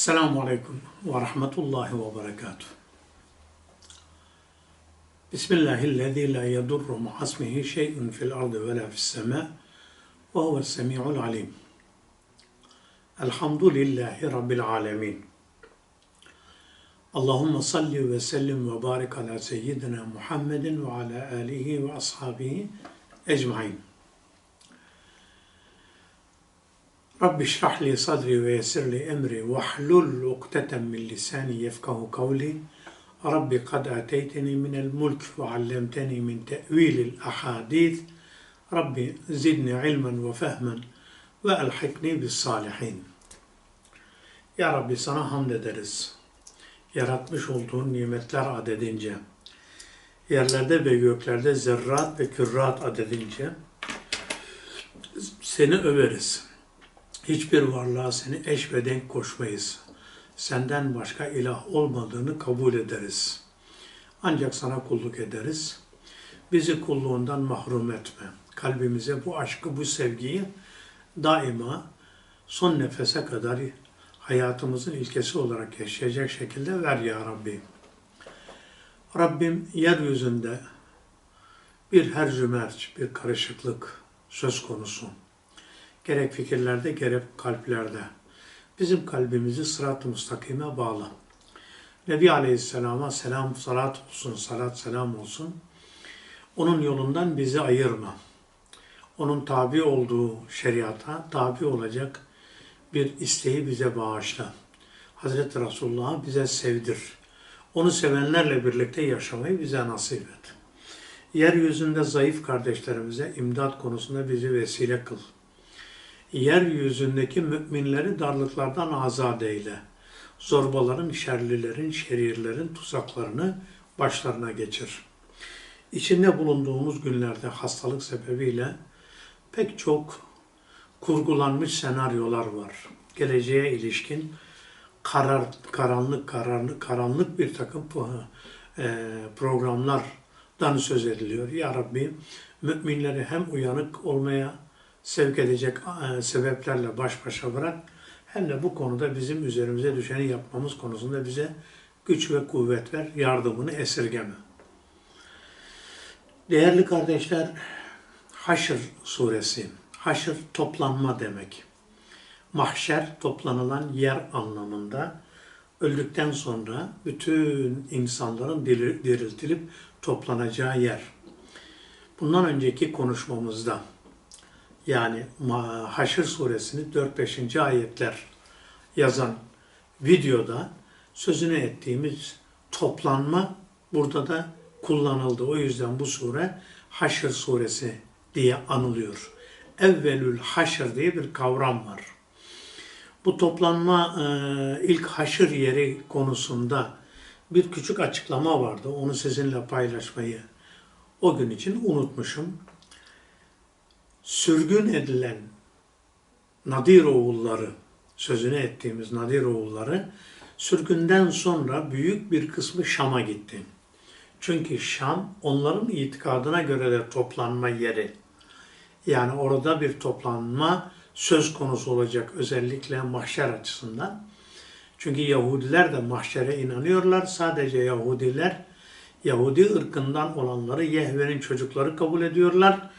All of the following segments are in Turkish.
Esselamu Aleyküm ve Rahmetullahi ve Berekatuhu. Bismillahillezî la yedurru ma'asmihi şey'un fil ardı ve la fis semâ ve huves semî'ul alim. Elhamdülillahi Rabbil alemin. Allahümme salli ve sellim ve barik ala seyyidina Muhammedin ve ala alihi Rabbi şrah li sadri ve yessir li emri ve hlul ukdeten min lisani yefkahu kavli. Rabbi kad ateyteni minel mulk ve allemteni min te'vilil ahadith. Rabbi zidni ilmen ve fehmen ve elhikni bis salihin. Ya Rabbi sana hamd ederiz. Yaratmış olduğun nimetler adedince, yerlerde ve göklerde zerrat ve kürrat adedince seni överiz. Hiçbir varlığa seni eş ve denk koşmayız. Senden başka ilah olmadığını kabul ederiz. Ancak sana kulluk ederiz. Bizi kulluğundan mahrum etme. Kalbimize bu aşkı, bu sevgiyi daima son nefese kadar hayatımızın ilkesi olarak yaşayacak şekilde ver ya Rabbi. Rabbim yeryüzünde bir hercümerç, bir karışıklık söz konusu. Gerek fikirlerde gerek kalplerde. Bizim kalbimizi sırat-ı müstakime bağla. Nebi Aleyhisselam'a selam, salat olsun, salat, selam olsun. Onun yolundan bizi ayırma. Onun tabi olduğu şeriata tabi olacak bir isteği bize bağışla. Hazreti Resulullah'ı bize sevdir. Onu sevenlerle birlikte yaşamayı bize nasip et. Yeryüzünde zayıf kardeşlerimize imdat konusunda bizi vesile kıl yeryüzündeki müminleri darlıklardan azat eyle. Zorbaların, şerlilerin, şerirlerin tuzaklarını başlarına geçir. İçinde bulunduğumuz günlerde hastalık sebebiyle pek çok kurgulanmış senaryolar var. Geleceğe ilişkin karar, karanlık, karanlık, karanlık bir takım e, programlardan söz ediliyor. Ya Rabbi müminleri hem uyanık olmaya sevk edecek e, sebeplerle baş başa bırak. Hem de bu konuda bizim üzerimize düşeni yapmamız konusunda bize güç ve kuvvet ver, yardımını esirgeme. Değerli kardeşler, Haşr suresi. Haşr toplanma demek. Mahşer toplanılan yer anlamında öldükten sonra bütün insanların diriltilip toplanacağı yer. Bundan önceki konuşmamızda yani Haşr suresini 4-5. ayetler yazan videoda sözünü ettiğimiz toplanma burada da kullanıldı. O yüzden bu sure Haşr suresi diye anılıyor. Evvelül Haşr diye bir kavram var. Bu toplanma e, ilk haşır yeri konusunda bir küçük açıklama vardı. Onu sizinle paylaşmayı o gün için unutmuşum sürgün edilen Nadir oğulları, sözünü ettiğimiz Nadir oğulları sürgünden sonra büyük bir kısmı Şam'a gitti. Çünkü Şam onların itikadına göre de toplanma yeri. Yani orada bir toplanma söz konusu olacak özellikle mahşer açısından. Çünkü Yahudiler de mahşere inanıyorlar. Sadece Yahudiler Yahudi ırkından olanları Yehve'nin çocukları kabul ediyorlar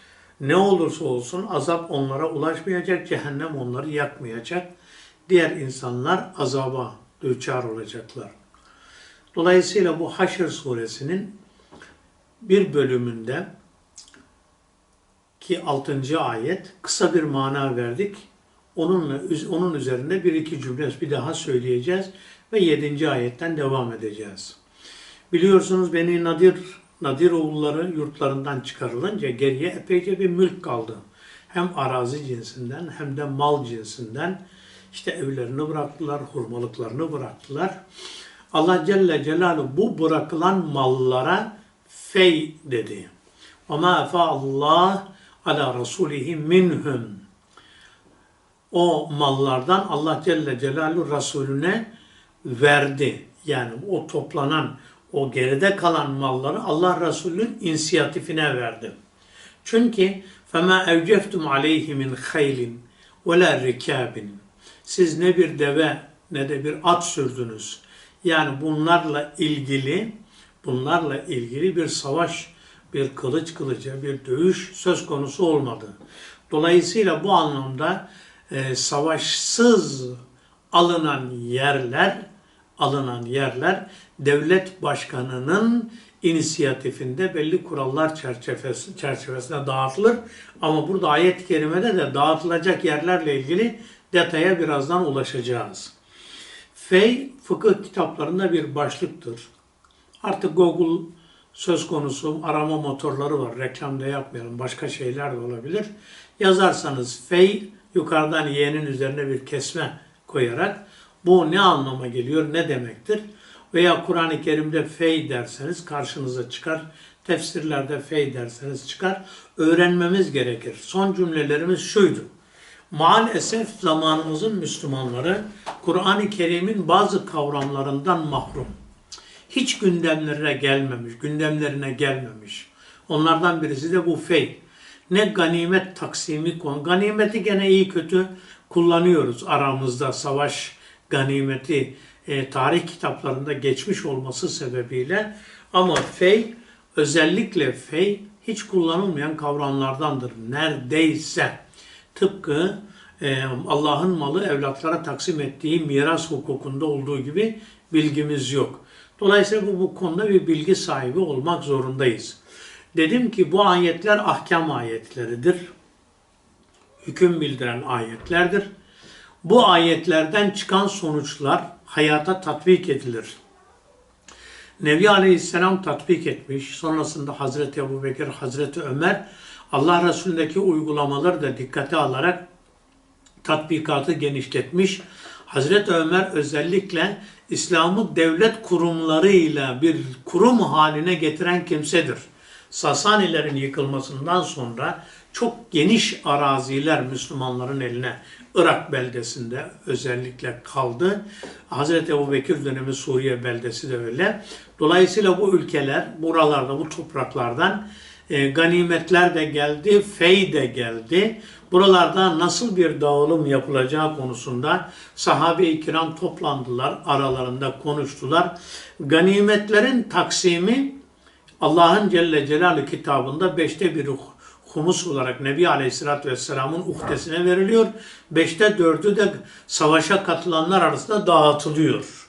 ne olursa olsun azap onlara ulaşmayacak, cehennem onları yakmayacak. Diğer insanlar azaba düçar olacaklar. Dolayısıyla bu Haşr suresinin bir bölümünde ki 6. ayet kısa bir mana verdik. Onunla onun üzerinde bir iki cümle bir daha söyleyeceğiz ve 7. ayetten devam edeceğiz. Biliyorsunuz Beni Nadir Nadir oğulları yurtlarından çıkarılınca geriye epeyce bir mülk kaldı. Hem arazi cinsinden hem de mal cinsinden işte evlerini bıraktılar, hurmalıklarını bıraktılar. Allah Celle Celaluhu bu bırakılan mallara fey dedi. وَمَا اَفَا Allah ala rasulihi minhum. O mallardan Allah Celle Celaluhu Resulüne verdi. Yani o toplanan o geride kalan malları Allah Resulü'nün inisiyatifine verdi. Çünkü فَمَا اَوْجَفْتُمْ عَلَيْهِ مِنْ خَيْلٍ وَلَا رِكَابٍ Siz ne bir deve ne de bir at sürdünüz. Yani bunlarla ilgili bunlarla ilgili bir savaş, bir kılıç kılıca, bir dövüş söz konusu olmadı. Dolayısıyla bu anlamda e, savaşsız alınan yerler alınan yerler devlet başkanının inisiyatifinde belli kurallar çerçevesi, çerçevesinde dağıtılır. Ama burada ayet-i kerimede de dağıtılacak yerlerle ilgili detaya birazdan ulaşacağız. Fey fıkıh kitaplarında bir başlıktır. Artık Google söz konusu arama motorları var. Reklamda yapmayalım. Başka şeyler de olabilir. Yazarsanız fey yukarıdan y'nin üzerine bir kesme koyarak bu ne anlama geliyor, ne demektir? Veya Kur'an-ı Kerim'de fey derseniz karşınıza çıkar. Tefsirlerde fey derseniz çıkar. Öğrenmemiz gerekir. Son cümlelerimiz şuydu. Maalesef zamanımızın Müslümanları Kur'an-ı Kerim'in bazı kavramlarından mahrum. Hiç gündemlerine gelmemiş, gündemlerine gelmemiş. Onlardan birisi de bu fey. Ne ganimet taksimi konu. Ganimeti gene iyi kötü kullanıyoruz aramızda savaş ganimeti e, tarih kitaplarında geçmiş olması sebebiyle ama fey özellikle fey hiç kullanılmayan kavramlardandır. Neredeyse tıpkı e, Allah'ın malı evlatlara taksim ettiği miras hukukunda olduğu gibi bilgimiz yok. Dolayısıyla bu, bu konuda bir bilgi sahibi olmak zorundayız. Dedim ki bu ayetler ahkam ayetleridir. Hüküm bildiren ayetlerdir. Bu ayetlerden çıkan sonuçlar hayata tatbik edilir. Nebi Aleyhisselam tatbik etmiş. Sonrasında Hazreti Ebu Bekir, Hazreti Ömer Allah Resulü'ndeki uygulamaları da dikkate alarak tatbikatı genişletmiş. Hazreti Ömer özellikle İslam'ı devlet kurumlarıyla bir kurum haline getiren kimsedir. Sasanilerin yıkılmasından sonra çok geniş araziler Müslümanların eline Irak beldesinde özellikle kaldı. Hazreti Ebu Bekir dönemi Suriye beldesi de öyle. Dolayısıyla bu ülkeler buralarda, bu topraklardan e, ganimetler de geldi, fey de geldi. Buralarda nasıl bir dağılım yapılacağı konusunda sahabe-i kiram toplandılar, aralarında konuştular. Ganimetlerin taksimi Allah'ın Celle Celaluhu kitabında beşte bir humus olarak Nebi Aleyhisselatü Vesselam'ın uhdesine veriliyor. Beşte dördü de savaşa katılanlar arasında dağıtılıyor.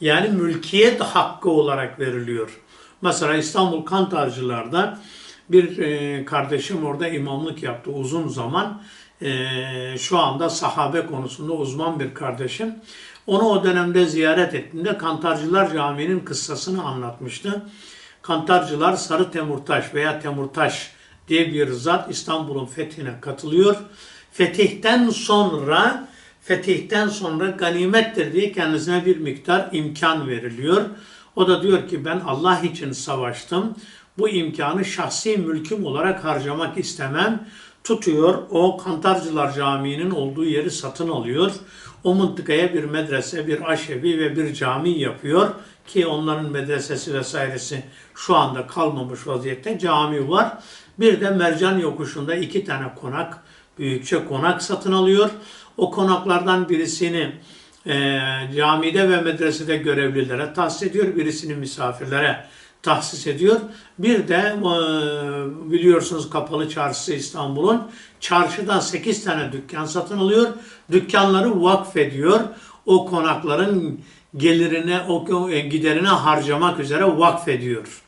Yani mülkiyet hakkı olarak veriliyor. Mesela İstanbul Kantarcılar'da bir e, kardeşim orada imamlık yaptı uzun zaman. E, şu anda sahabe konusunda uzman bir kardeşim. Onu o dönemde ziyaret ettiğimde Kantarcılar Camii'nin kıssasını anlatmıştı. Kantarcılar Sarı Temurtaş veya Temurtaş diye bir zat İstanbul'un fethine katılıyor. Fetihten sonra fetihten sonra ganimettir diye kendisine bir miktar imkan veriliyor. O da diyor ki ben Allah için savaştım. Bu imkanı şahsi mülküm olarak harcamak istemem. Tutuyor o Kantarcılar Camii'nin olduğu yeri satın alıyor. O mıntıkaya bir medrese, bir aşevi ve bir cami yapıyor ki onların medresesi vesairesi şu anda kalmamış vaziyette cami var. Bir de Mercan Yokuşu'nda iki tane konak, büyükçe konak satın alıyor. O konaklardan birisini e, camide ve medresede görevlilere tahsis ediyor, birisini misafirlere tahsis ediyor. Bir de e, biliyorsunuz kapalı çarşısı İstanbul'un çarşıdan 8 tane dükkan satın alıyor. Dükkanları vakfediyor. O konakların gelirine, o giderine harcamak üzere vakfediyor.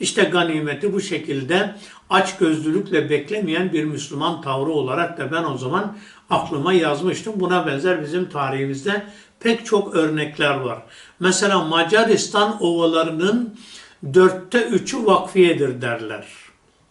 İşte ganimeti bu şekilde aç gözlülükle beklemeyen bir Müslüman tavrı olarak da ben o zaman aklıma yazmıştım. Buna benzer bizim tarihimizde pek çok örnekler var. Mesela Macaristan ovalarının dörtte üçü vakfiyedir derler.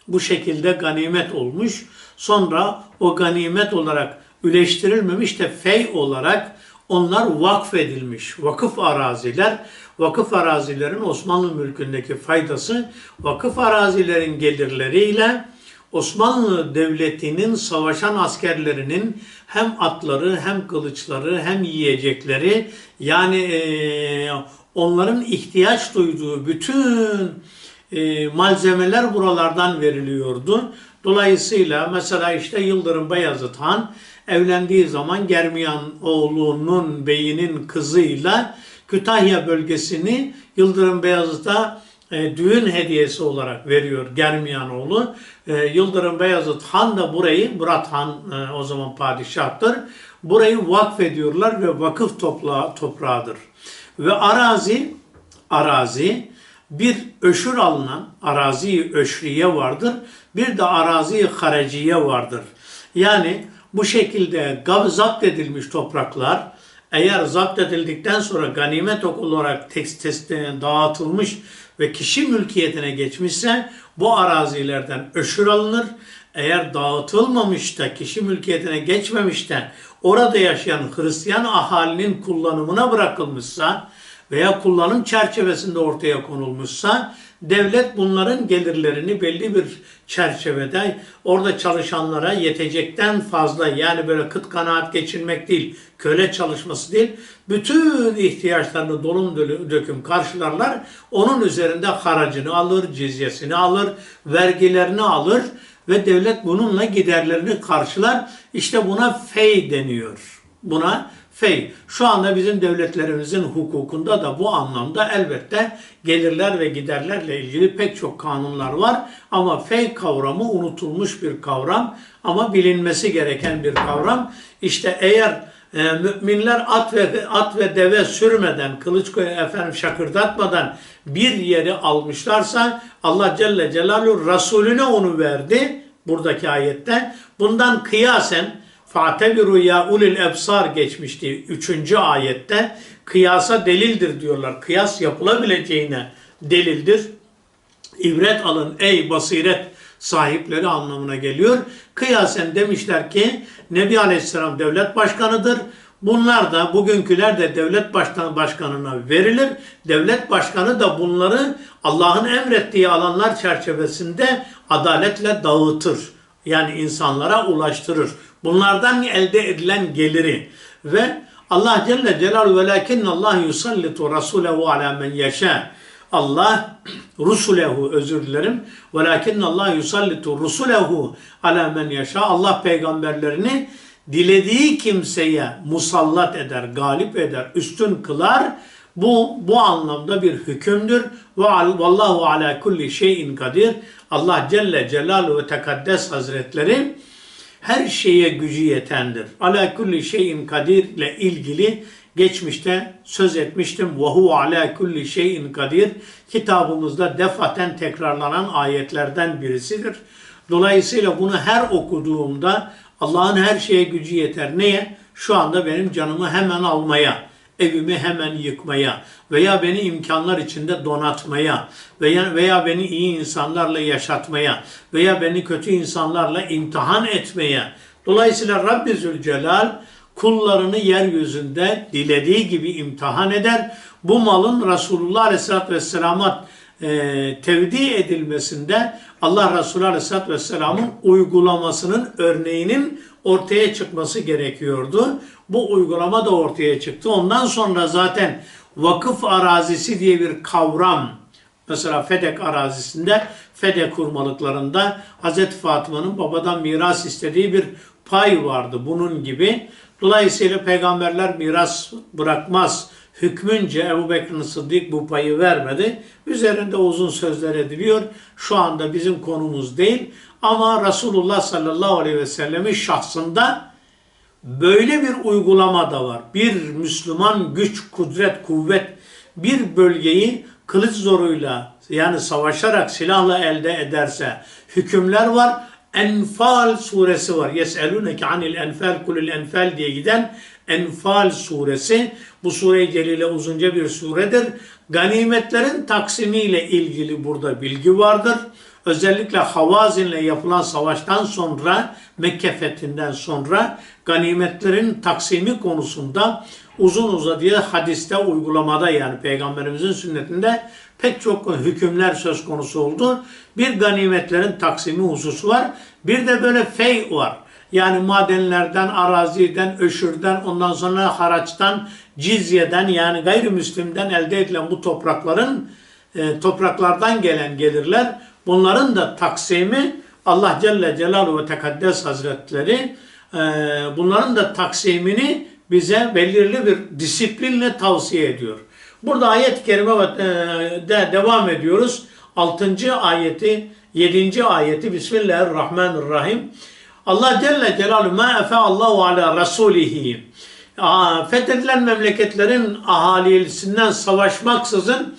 Bu şekilde ganimet olmuş. Sonra o ganimet olarak üleştirilmemiş de fey olarak onlar vakfedilmiş. Vakıf araziler vakıf arazilerin Osmanlı mülkündeki faydası vakıf arazilerin gelirleriyle Osmanlı Devleti'nin savaşan askerlerinin hem atları hem kılıçları hem yiyecekleri yani e, onların ihtiyaç duyduğu bütün e, malzemeler buralardan veriliyordu. Dolayısıyla mesela işte Yıldırım Bayezid Han evlendiği zaman Germiyan oğlunun beyinin kızıyla Kütahya bölgesini Yıldırım Beyazıt'a e, düğün hediyesi olarak veriyor Germiyanoğlu. E, Yıldırım Beyazıt Han da burayı, Murat Han e, o zaman padişahtır. Burayı vakfediyorlar ve vakıf topla, toprağıdır. Ve arazi, arazi bir öşür alınan arazi öşriye vardır. Bir de arazi hareciye vardır. Yani bu şekilde zapt edilmiş topraklar eğer zapt edildikten sonra ganimet olarak tek teste dağıtılmış ve kişi mülkiyetine geçmişse bu arazilerden öşür alınır. Eğer dağıtılmamış da kişi mülkiyetine geçmemiş de orada yaşayan Hristiyan ahalinin kullanımına bırakılmışsa veya kullanım çerçevesinde ortaya konulmuşsa devlet bunların gelirlerini belli bir çerçevede orada çalışanlara yetecekten fazla yani böyle kıt kanaat geçirmek değil, köle çalışması değil, bütün ihtiyaçlarını dolum döküm karşılarlar. Onun üzerinde haracını alır, cizyesini alır, vergilerini alır ve devlet bununla giderlerini karşılar. İşte buna fey deniyor. Buna fey. Şu anda bizim devletlerimizin hukukunda da bu anlamda elbette gelirler ve giderlerle ilgili pek çok kanunlar var. Ama fey kavramı unutulmuş bir kavram ama bilinmesi gereken bir kavram. İşte eğer e, müminler at ve at ve deve sürmeden, kılıç koy- efendim şakırdatmadan bir yeri almışlarsa Allah Celle Celaluhu Resulüne onu verdi buradaki ayette. Bundan kıyasen Fa'tebiru ya ulil ebsar geçmişti 3. ayette. Kıyasa delildir diyorlar. Kıyas yapılabileceğine delildir. İbret alın ey basiret sahipleri anlamına geliyor. Kıyasen demişler ki Nebi Aleyhisselam devlet başkanıdır. Bunlar da bugünküler de devlet başkan, başkanına verilir. Devlet başkanı da bunları Allah'ın emrettiği alanlar çerçevesinde adaletle dağıtır. Yani insanlara ulaştırır. Bunlardan elde edilen geliri ve Allah Celle Celaluhu ve lakinne Allah yusallitu rasulehu ala men yeşâ. Allah rusulehu özür dilerim. Velakin Allah yusallitu rusulehu ala men yaşa. Allah peygamberlerini dilediği kimseye musallat eder, galip eder, üstün kılar. Bu bu anlamda bir hükümdür. Ve al- vallahu ala kulli şeyin kadir. Allah Celle Celaluhu ve Tekaddes Hazretleri her şeye gücü yetendir. Ala kulli şeyin kadir ile ilgili geçmişte söz etmiştim. Huve ala kulli şeyin kadir kitabımızda defaten tekrarlanan ayetlerden birisidir. Dolayısıyla bunu her okuduğumda Allah'ın her şeye gücü yeter. Neye? Şu anda benim canımı hemen almaya, evimi hemen yıkmaya veya beni imkanlar içinde donatmaya veya veya beni iyi insanlarla yaşatmaya veya beni kötü insanlarla imtihan etmeye. Dolayısıyla Rabbi Zülcelal kullarını yeryüzünde dilediği gibi imtihan eder. Bu malın Resulullah Aleyhisselatü Vesselam'a e, tevdi edilmesinde Allah Resulü Aleyhisselatü Vesselam'ın uygulamasının örneğinin ortaya çıkması gerekiyordu. Bu uygulama da ortaya çıktı. Ondan sonra zaten vakıf arazisi diye bir kavram Mesela Fedek arazisinde, Fedek hurmalıklarında Hazreti Fatıma'nın babadan miras istediği bir pay vardı bunun gibi. Dolayısıyla peygamberler miras bırakmaz. Hükmünce Ebu Bekir Sıddık bu payı vermedi. Üzerinde uzun sözler ediliyor. Şu anda bizim konumuz değil. Ama Resulullah sallallahu aleyhi ve sellemin şahsında Böyle bir uygulama da var. Bir Müslüman güç, kudret, kuvvet bir bölgeyi kılıç zoruyla yani savaşarak silahla elde ederse hükümler var. Enfal suresi var. Yeseluneke anil enfal kulil enfal diye giden Enfal suresi. Bu sure-i celile uzunca bir suredir. Ganimetlerin taksimiyle ilgili burada bilgi vardır. Özellikle Havazin'le yapılan savaştan sonra Mekke fethinden sonra ganimetlerin taksimi konusunda uzun uzadıya hadiste uygulamada yani peygamberimizin sünnetinde pek çok hükümler söz konusu oldu. Bir ganimetlerin taksimi hususu var. Bir de böyle fey var. Yani madenlerden, araziden, öşürden, ondan sonra haraçtan, cizyeden yani gayrimüslimden elde edilen bu toprakların e, topraklardan gelen gelirler bunların da taksimi Allah Celle Celaluhu ve Tekaddes Hazretleri e, bunların da taksimini bize belirli bir disiplinle tavsiye ediyor. Burada ayet-i kerime e, de devam ediyoruz. 6. ayeti, 7. ayeti Bismillahirrahmanirrahim. Allah Celle Celaluhu ma efe Allahu ala rasulihi. Fethedilen memleketlerin ahalisinden savaşmaksızın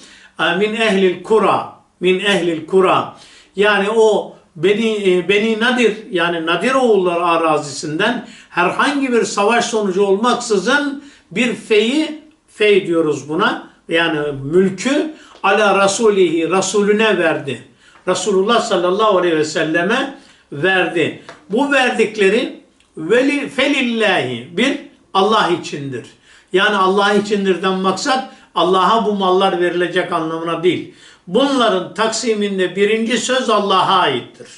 min ehlil kura min ehlil kura yani o Beni, e, Beni Nadir yani Nadir oğulları arazisinden herhangi bir savaş sonucu olmaksızın bir feyi fey diyoruz buna yani mülkü ala rasulihi rasulüne verdi. Resulullah sallallahu aleyhi ve selleme verdi. Bu verdikleri veli felillahi bir Allah içindir. Yani Allah içindirden maksat Allah'a bu mallar verilecek anlamına değil. Bunların taksiminde birinci söz Allah'a aittir.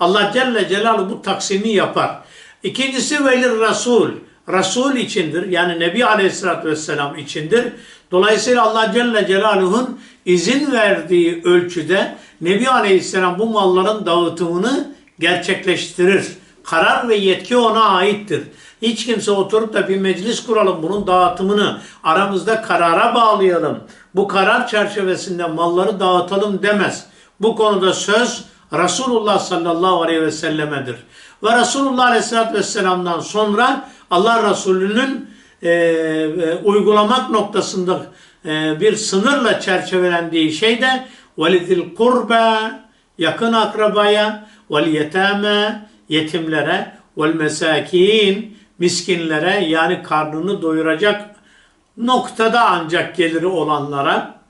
Allah Celle Celaluhu bu taksimi yapar. İkincisi velir Resul. Resul içindir. Yani Nebi Aleyhisselatü Vesselam içindir. Dolayısıyla Allah Celle Celaluhu'nun izin verdiği ölçüde Nebi Aleyhisselam bu malların dağıtımını gerçekleştirir. Karar ve yetki ona aittir. Hiç kimse oturup da bir meclis kuralım, bunun dağıtımını aramızda karara bağlayalım. Bu karar çerçevesinde malları dağıtalım demez. Bu konuda söz Resulullah sallallahu aleyhi ve sellemedir. Ve Resulullah aleyhissalatü vesselam'dan sonra Allah Resulü'nün e, e, uygulamak noktasında e, bir sınırla çerçevelendiği şey de velidil kurbe yakın akrabaya vel yetame yetimlere vel mesakin miskinlere yani karnını doyuracak noktada ancak geliri olanlara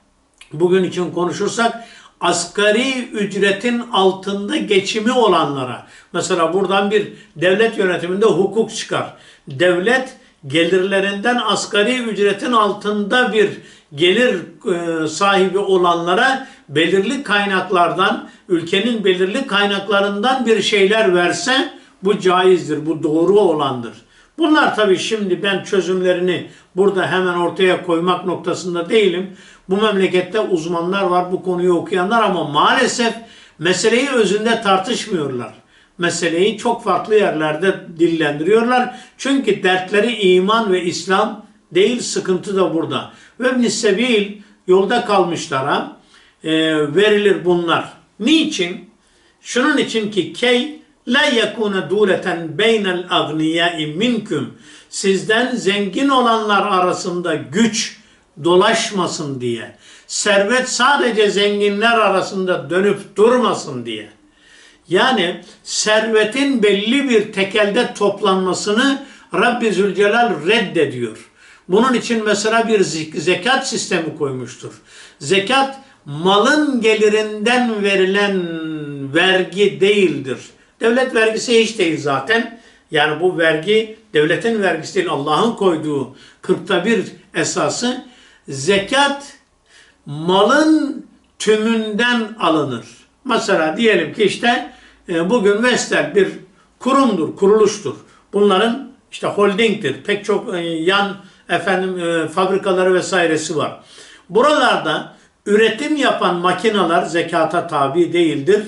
bugün için konuşursak asgari ücretin altında geçimi olanlara mesela buradan bir devlet yönetiminde hukuk çıkar. Devlet gelirlerinden asgari ücretin altında bir gelir e, sahibi olanlara belirli kaynaklardan, ülkenin belirli kaynaklarından bir şeyler verse bu caizdir, bu doğru olandır. Bunlar tabii şimdi ben çözümlerini burada hemen ortaya koymak noktasında değilim. Bu memlekette uzmanlar var, bu konuyu okuyanlar ama maalesef meseleyi özünde tartışmıyorlar. Meseleyi çok farklı yerlerde dillendiriyorlar. Çünkü dertleri iman ve İslam değil, sıkıntı da burada. Ve nissebil yolda kalmışlara e, verilir bunlar. Niçin? Şunun için ki key la yakuna duleten beynel agniyai minkum. Sizden zengin olanlar arasında güç dolaşmasın diye. Servet sadece zenginler arasında dönüp durmasın diye. Yani servetin belli bir tekelde toplanmasını Rabbi Zülcelal reddediyor. Bunun için mesela bir zekat sistemi koymuştur. Zekat malın gelirinden verilen vergi değildir. Devlet vergisi hiç değil zaten. Yani bu vergi devletin vergisi değil Allah'ın koyduğu kırkta bir esası zekat malın tümünden alınır. Mesela diyelim ki işte e, bugün Vestel bir kurumdur, kuruluştur. Bunların işte holdingdir. Pek çok e, yan efendim e, fabrikaları vesairesi var. Buralarda üretim yapan makineler zekata tabi değildir.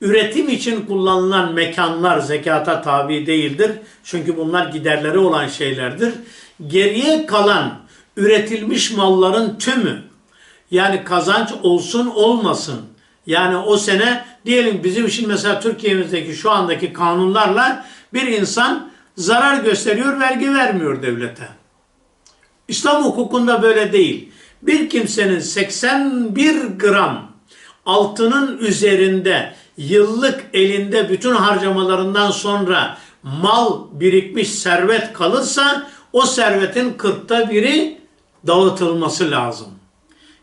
Üretim için kullanılan mekanlar zekata tabi değildir. Çünkü bunlar giderleri olan şeylerdir. Geriye kalan üretilmiş malların tümü yani kazanç olsun olmasın. Yani o sene diyelim bizim için mesela Türkiye'mizdeki şu andaki kanunlarla bir insan zarar gösteriyor, vergi vermiyor devlete. İslam hukukunda böyle değil. Bir kimsenin 81 gram altının üzerinde yıllık elinde bütün harcamalarından sonra mal birikmiş servet kalırsa o servetin kırkta biri dağıtılması lazım.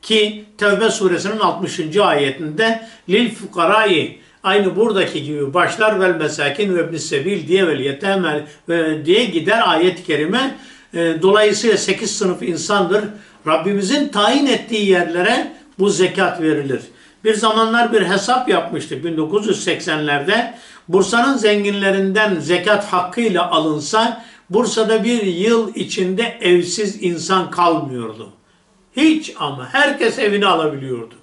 Ki Tevbe suresinin 60. ayetinde lil fukarayı aynı buradaki gibi başlar vel mesakin ve ibn sebil diye vel yetemel diye gider ayet-i kerime. E, dolayısıyla 8 sınıf insandır. Rabbimizin tayin ettiği yerlere bu zekat verilir. Bir zamanlar bir hesap yapmıştık 1980'lerde. Bursa'nın zenginlerinden zekat hakkıyla alınsa Bursa'da bir yıl içinde evsiz insan kalmıyordu. Hiç ama herkes evini alabiliyordu.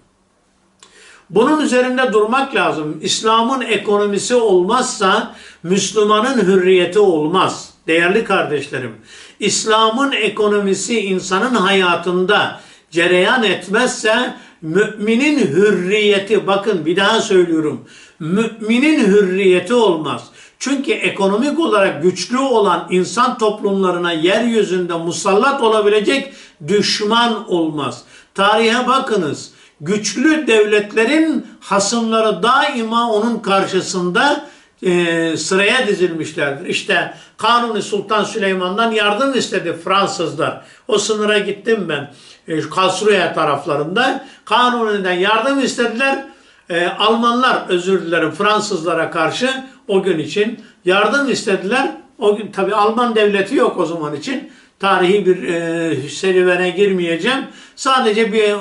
Bunun üzerinde durmak lazım. İslam'ın ekonomisi olmazsa Müslümanın hürriyeti olmaz. Değerli kardeşlerim, İslam'ın ekonomisi insanın hayatında cereyan etmezse müminin hürriyeti, bakın bir daha söylüyorum, müminin hürriyeti olmaz. Çünkü ekonomik olarak güçlü olan insan toplumlarına yeryüzünde musallat olabilecek düşman olmaz. Tarihe bakınız. Güçlü devletlerin hasımları daima onun karşısında e, sıraya dizilmişlerdir. İşte Kanuni Sultan Süleyman'dan yardım istedi Fransızlar. O sınıra gittim ben. E, Kasruya taraflarında. Kanuni'den yardım istediler. E, Almanlar özür dilerim Fransızlara karşı o gün için yardım istediler. O gün tabi Alman devleti yok o zaman için. Tarihi bir e, serüvene girmeyeceğim. Sadece bir e,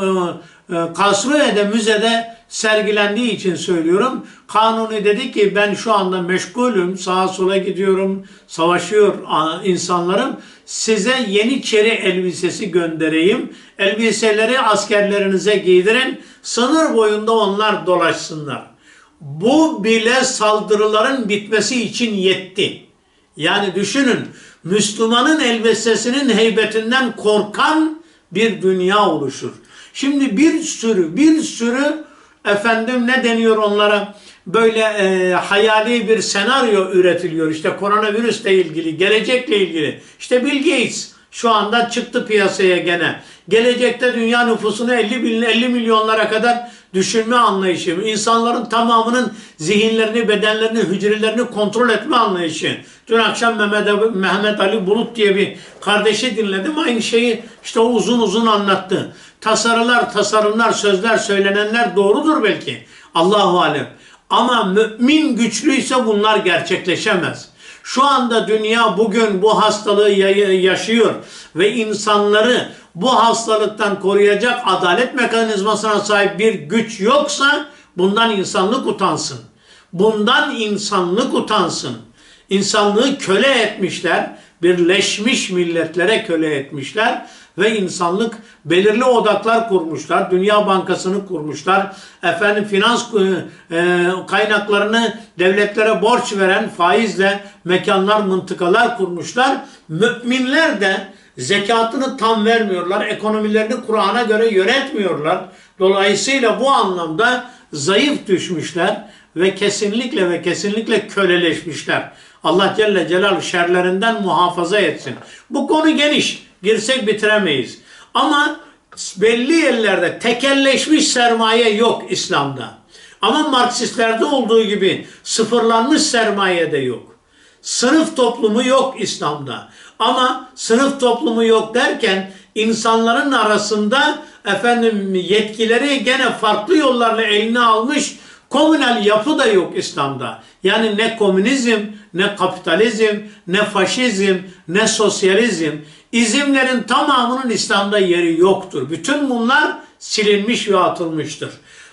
e, Kasruya'da müzede sergilendiği için söylüyorum. Kanuni dedi ki ben şu anda meşgulüm, sağa sola gidiyorum, savaşıyor insanlarım. Size Yeniçeri elbisesi göndereyim. Elbiseleri askerlerinize giydirin. Sınır boyunda onlar dolaşsınlar. Bu bile saldırıların bitmesi için yetti. Yani düşünün Müslümanın elbisesinin heybetinden korkan bir dünya oluşur. Şimdi bir sürü bir sürü efendim ne deniyor onlara böyle e, hayali bir senaryo üretiliyor. İşte koronavirüsle ilgili, gelecekle ilgili. İşte Bill Gates şu anda çıktı piyasaya gene. Gelecekte dünya nüfusunu 50, bin, 50 milyonlara kadar düşünme anlayışı, insanların tamamının zihinlerini, bedenlerini, hücrelerini kontrol etme anlayışı. Dün akşam Mehmet, Mehmet Ali Bulut diye bir kardeşi dinledim. Aynı şeyi işte o uzun uzun anlattı. Tasarılar, tasarımlar, sözler, söylenenler doğrudur belki. Allahu alem. Ama mümin güçlüyse bunlar gerçekleşemez. Şu anda dünya bugün bu hastalığı yaşıyor ve insanları bu hastalıktan koruyacak adalet mekanizmasına sahip bir güç yoksa bundan insanlık utansın. Bundan insanlık utansın. İnsanlığı köle etmişler, birleşmiş milletlere köle etmişler ve insanlık belirli odaklar kurmuşlar. Dünya Bankası'nı kurmuşlar. Efendim finans e, kaynaklarını devletlere borç veren faizle mekanlar, mıntıkalar kurmuşlar. Müminler de zekatını tam vermiyorlar. Ekonomilerini Kur'an'a göre yönetmiyorlar. Dolayısıyla bu anlamda zayıf düşmüşler ve kesinlikle ve kesinlikle köleleşmişler. Allah Celle Celal şerlerinden muhafaza etsin. Bu konu geniş. Girsek bitiremeyiz. Ama belli yerlerde tekelleşmiş sermaye yok İslam'da. Ama Marksistlerde olduğu gibi sıfırlanmış sermaye de yok. Sınıf toplumu yok İslam'da. Ama sınıf toplumu yok derken insanların arasında efendim yetkileri gene farklı yollarla eline almış komünel yapı da yok İslam'da. Yani ne komünizm, ne kapitalizm, ne faşizm, ne sosyalizm izimlerin tamamının İslam'da yeri yoktur. Bütün bunlar silinmiş ve atılmıştır.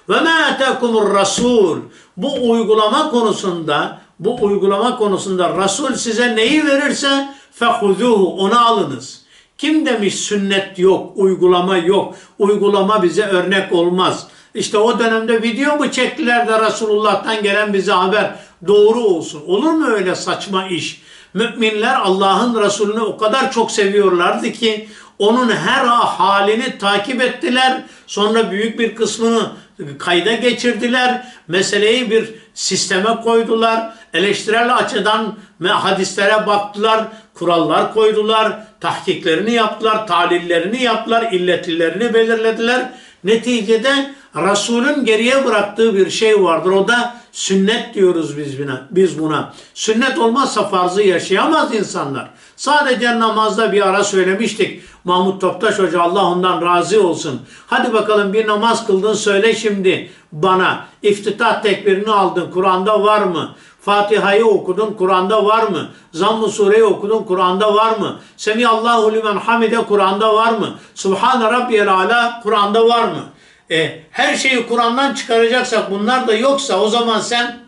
Ve ma etekumur rasul bu uygulama konusunda bu uygulama konusunda Resul size neyi verirse fehuzuhu onu alınız. Kim demiş sünnet yok, uygulama yok, uygulama bize örnek olmaz. İşte o dönemde video mu çektiler de Resulullah'tan gelen bize haber doğru olsun. Olur mu öyle saçma iş? Müminler Allah'ın Resulünü o kadar çok seviyorlardı ki onun her halini takip ettiler. Sonra büyük bir kısmını kayda geçirdiler. Meseleyi bir sisteme koydular. Eleştirel açıdan hadislere baktılar. Kurallar koydular. Tahkiklerini yaptılar. Talillerini yaptılar. illetillerini belirlediler. Neticede Resul'ün geriye bıraktığı bir şey vardır. O da sünnet diyoruz biz buna. Biz buna. Sünnet olmazsa farzı yaşayamaz insanlar. Sadece namazda bir ara söylemiştik. Mahmut Toptaş Hoca Allah ondan razı olsun. Hadi bakalım bir namaz kıldın söyle şimdi bana. İftitah tekbirini aldın Kur'an'da var mı? Fatiha'yı okudun Kur'an'da var mı? Zamm-ı Sure'yi okudun Kur'an'da var mı? Semiyallahu limen hamide Kur'an'da var mı? Subhane Rabbiyel Ala Kur'an'da var mı? E, her şeyi Kur'an'dan çıkaracaksak bunlar da yoksa o zaman sen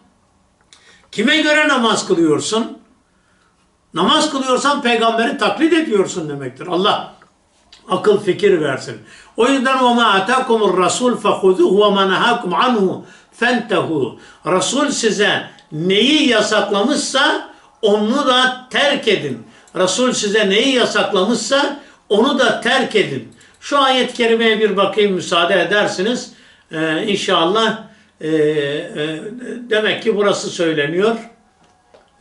kime göre namaz kılıyorsun? Namaz kılıyorsan peygamberi taklit ediyorsun demektir. Allah akıl fikir versin. O yüzden o ma atakumur rasul fehuzuhu ve ma nahakum fentehu. Resul size neyi yasaklamışsa onu da terk edin. Resul size neyi yasaklamışsa onu da terk edin. Şu ayet-i kerimeye bir bakayım müsaade edersiniz. Ee, inşallah e, e, demek ki burası söyleniyor.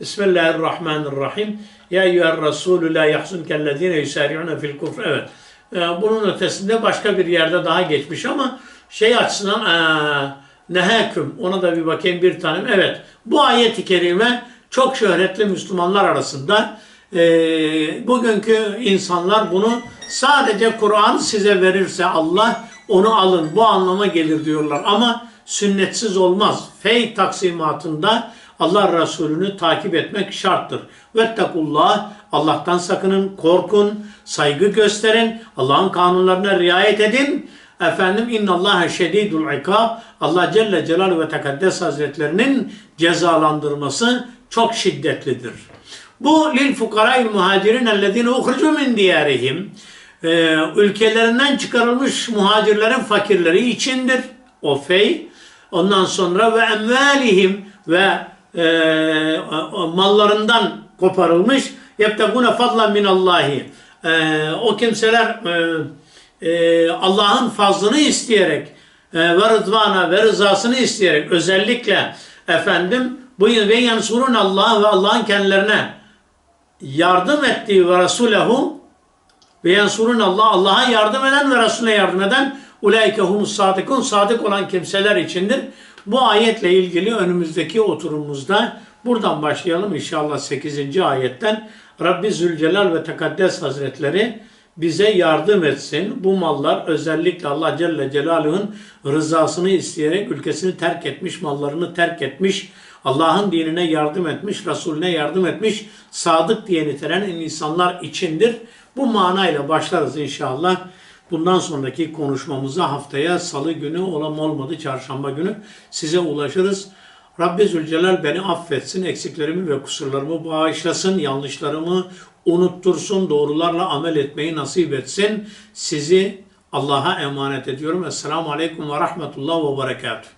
Bismillahirrahmanirrahim. Ya eyyüher Resulü la yahzunkellezine yusari'une fil kufr. Evet. Ee, bunun ötesinde başka bir yerde daha geçmiş ama şey açısından ee, neheküm ona da bir bakayım bir tanem. Evet. Bu ayet-i kerime çok şöhretli Müslümanlar arasında ee, bugünkü insanlar bunu sadece Kur'an size verirse Allah onu alın bu anlama gelir diyorlar ama sünnetsiz olmaz. Fey taksimatında Allah Resulü'nü takip etmek şarttır. Vettakullah Allah'tan sakının, korkun, saygı gösterin, Allah'ın kanunlarına riayet edin. Efendim innallâhe şedîdul ikâb. Allah Celle Celaluhu ve Tekaddes Hazretlerinin cezalandırması çok şiddetlidir. Bu lil fukara'il muhacirin ellezine uhricu min diyarihim. Ee, ülkelerinden çıkarılmış muhacirlerin fakirleri içindir. O fey. Ondan sonra ve emvalihim ve e, mallarından koparılmış. Yebtegune fadlan minallahi. E, o kimseler e, e, Allah'ın fazlını isteyerek e, ve rıdvana ve rızasını isteyerek özellikle efendim bu ve yansurun Allah ve Allah'ın kendilerine yardım ettiği ve Resulehu ve yansurun Allah Allah'a yardım eden ve Resulüne yardım eden ulaike humus sadıkun sadık olan kimseler içindir. Bu ayetle ilgili önümüzdeki oturumumuzda buradan başlayalım inşallah 8. ayetten Rabbi Zülcelal ve Tekaddes Hazretleri bize yardım etsin. Bu mallar özellikle Allah Celle Celaluhu'nun rızasını isteyerek ülkesini terk etmiş, mallarını terk etmiş, Allah'ın dinine yardım etmiş, Resulüne yardım etmiş, sadık diye nitelenen insanlar içindir. Bu manayla başlarız inşallah. Bundan sonraki konuşmamıza haftaya salı günü olan olmadı çarşamba günü size ulaşırız. Rabbi Zülcelal beni affetsin, eksiklerimi ve kusurlarımı bağışlasın, yanlışlarımı unuttursun, doğrularla amel etmeyi nasip etsin. Sizi Allah'a emanet ediyorum. Esselamu Aleyküm ve Rahmetullah ve Berekatuhu.